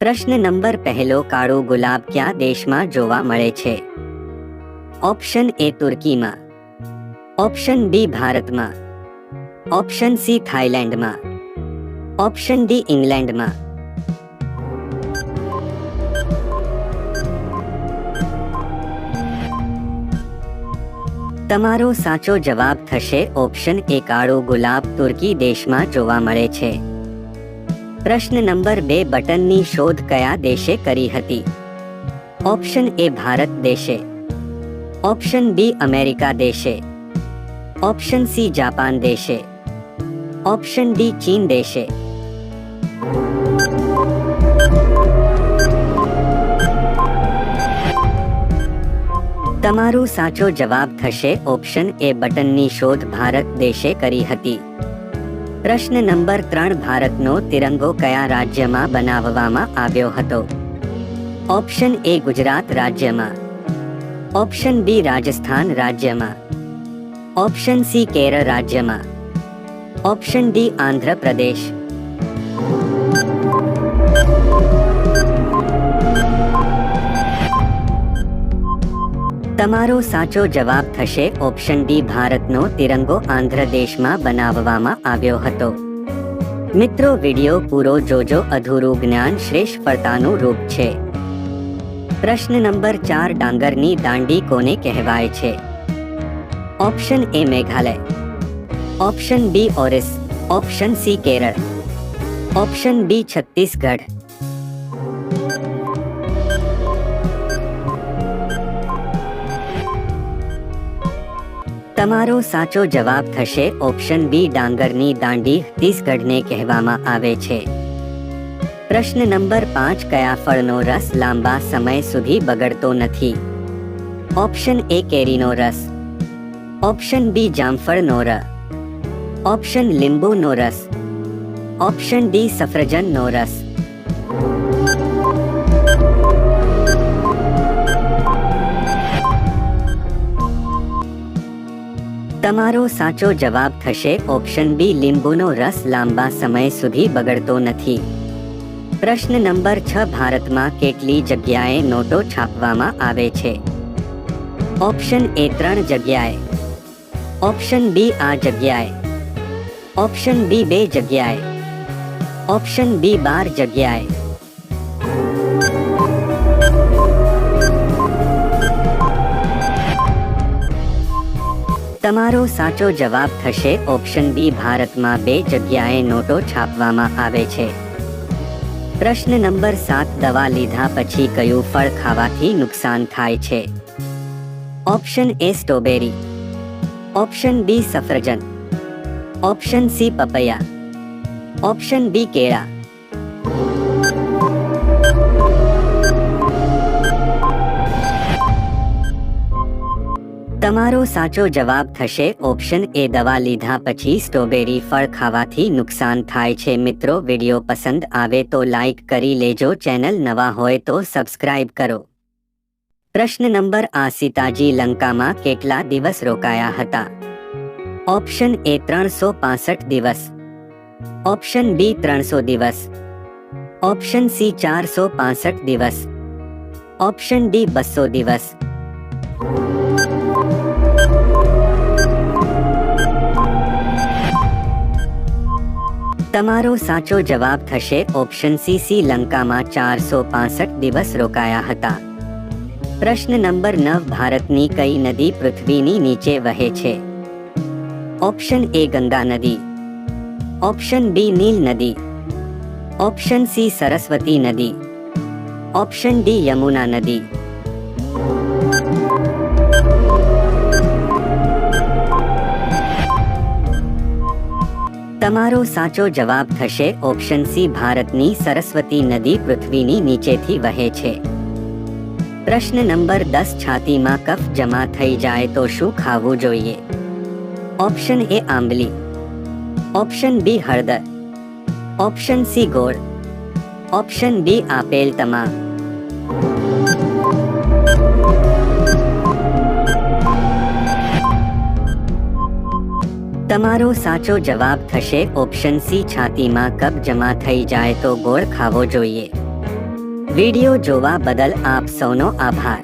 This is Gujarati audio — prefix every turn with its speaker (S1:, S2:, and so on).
S1: પ્રશ્ન નંબર પહેલો, કાળો ગુલાબ કયા દેશમાં જોવા મળે છે? ઓપ્શન એ તુર્કીમાં. ઓપ્શન બી ભારતમાં. ઓપ્શન સી થાઈલેન્ડમાં ઓપ્શન ડી ઇંગ્લેન્ડમાં. તમારો સાચો જવાબ થશે ઓપ્શન એ, કાળો ગુલાબ તુર્કી દેશમાં જોવા મળે છે. પ્રશ્ન નંબર બે બટનની શોધ કયા દેશે કરી હતી? ઓપ્શન એ ભારત દેશે. ઓપ્શન બી અમેરિકા દેશે. ઓપ્શન સી જાપાન દેશે. ઓપ્શન ડી ચીન દેશે. તમારો સાચો જવાબ થશે ઓપ્શન એ બટનની શોધ ભારત દેશે કરી હતી. પ્રશ્ન નંબર ત્રણ ભારતનો તિરંગો કયા રાજ્યમાં બનાવવામાં આવ્યો હતો? ઓપ્શન એ ગુજરાત રાજ્યમાં. ઓપ્શન બી રાજસ્થાન રાજ્યમાં. ઓપ્શન સી કેરળ રાજ્યમાં. ઓપ્શન ડી આંધ્રપ્રદેશ તમારો સાચો જવાબ થશે. ઓપ્શન ડી, ભારતનો તિરંગો આંધ્રદેશમાં બનાવવામાં આવ્યો હતો. મિત્રો, વિડિયો પૂરો જોજો. અધૂરું જ્ઞાન શ્રેષ્ઠ ફળતાનું રૂપ છે. પ્રશ્ન નંબર ચાર, ડાંગરની દાંડી કોને કહેવાય છે? Option A, Meghalaya. Option B, Orissa. Option C, Kerala. Option B, Chhattisgarh. તમારો સાચો જવાબ થશે. ઓપ્શન બી ડાંગરની દાંડી છત્તીસગઢને કહેવામાં આવે છે. પ્રશ્ન નંબર પાંચ, કયા ફળનો રસ લાંબા સમય સુધી બગડતો નથી? ઓપ્શન એ કેરીનો રસ. ઓપ્શન બી જામફળનો રસ ઓપ્શન લીંબુનો રસ. ઓપ્શન ડી સફરજનનો રસ. તમારો સાચો જવાબ થશે. ઓપ્શન બી, લીંબુનો રસ લાંબા સમય સુધી બગડતો નથી. પ્રશ્ન નંબર છ, ભારતમાં કેટલી જગ્યાએ નોટો છાપવામાં આવે છે? ઓપ્શન એ ત્રણ જગ્યાએ. ઓપ્શન બી, આ જગ્યાએ. ઓપ્શન બી, બે જગ્યાએ. ઓપ્શન બી, બાર જગ્યાએ. તમારો સાચો જવાબ થશે. ઓપ્શન બી ભારતમાં બે જગ્યાએ નોટો છાપવામાં આવે છે. પ્રશ્ન નંબર સાત, દવા લીધા પછી કયું ફળ ખાવાથી નુકસાન થાય છે? Option A strawberry. Option B સફરજન. ઓપ્શન સી પપૈયા. ઓપ્શન બી કેળા. તમારો સાચો જવાબ થશે. ઓપ્શન એ દવા લીધા પછી સ્ટ્રોબેરી ફળ ખાવાથી નુકસાન થાય છે. મિત્રો, વિડિયો પસંદ આવે તો લાઈક કરી લેજો. ચેનલ નવા હોય તો સબસ્ક્રાઇબ કરો. પ્રશ્ન નંબર આ, સીતાજી લંકામાં કેટલા દિવસ રોકાયા હતા? ઓપ્શન એ ત્રણસો દિવસ. ઓપ્શન બી ત્રણસો દિવસ. ઓપ્શન સી ચારસો દિવસ. ઓપ્શન ડી બસો દિવસ. તમારો સાચો જવાબ થશે. ઓપ્શન સી સી લંકામાં ચારસો પાસઠ દિવસ રોકાયા હતા. પ્રશ્ન નંબર નવ, ભારતની કઈ નદી પૃથ્વીની નીચે વહે છે? ઓપ્શન એ ગંગા નદી. ઓપ્શન બી નીલ નદી. ઓપ્શન સી સરસ્વતી નદી. ઓપ્શન ડી યમુના નદી. તમારો સાચો જવાબ થશે. ઓપ્શન સી, ભારતની સરસ્વતી નદી પૃથ્વીની નીચેથી વહે છે. પ્રશ્ન નંબર દસ, છાતીમાં કફ જમા થઈ જાય તો શું ખાવું જોઈએ? ઓપ્શન એ, આંબલી. ઓપ્શન બી, હળદર. ઓપ્શન સી, ગોળ. ઓપ્શન બી આપેલ તમામ. તમારો સાચો જવાબ થશે. ઓપ્શન સી છાતીમાં કબ જમા થઈ જાય તો ગોળ ખાવો જોઈએ. વિડિયો જોવા બદલ આપ સૌનો આભાર.